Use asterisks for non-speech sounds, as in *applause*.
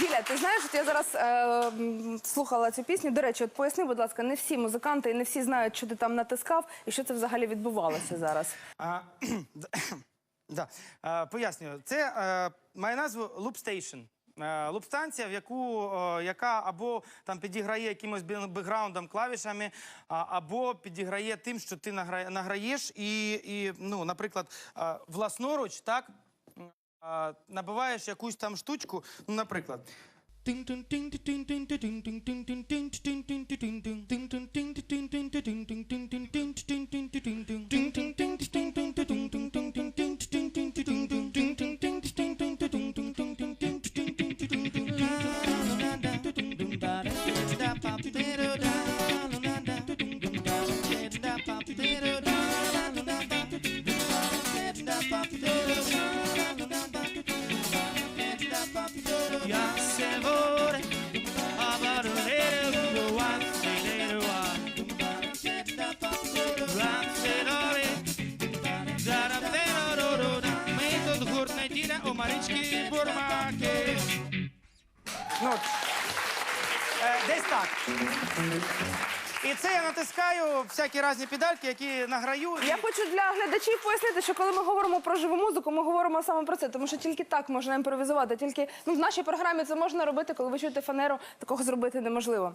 Віля, ти знаєш, от я зараз е, слухала цю пісню. До речі, от поясни, будь ласка, не всі музиканти і не всі знають, що ти там натискав і що це взагалі відбувалося зараз. А, *clears throat* *clears throat* да. А, пояснюю. Це е, має назву Loop Station. Е, Луп-станція, в яку е, яка або там підіграє якимось бекграундом, клавішами, або підіграє тим, що ти награєш, і, і ну, наприклад, власноруч, так е, набиваєш якусь там штучку, ну, наприклад. Я неділя Бурмаки. Ну, е, десь так. І це я натискаю всякі різні педальки, які награю. і- Я хочу для глядачів пояснити, що коли ми говоримо про живу музику, ми говоримо саме про це, тому що тільки так можна імпровізувати. Тільки ну в нашій програмі це можна робити, коли ви чуєте фанеру, такого зробити неможливо.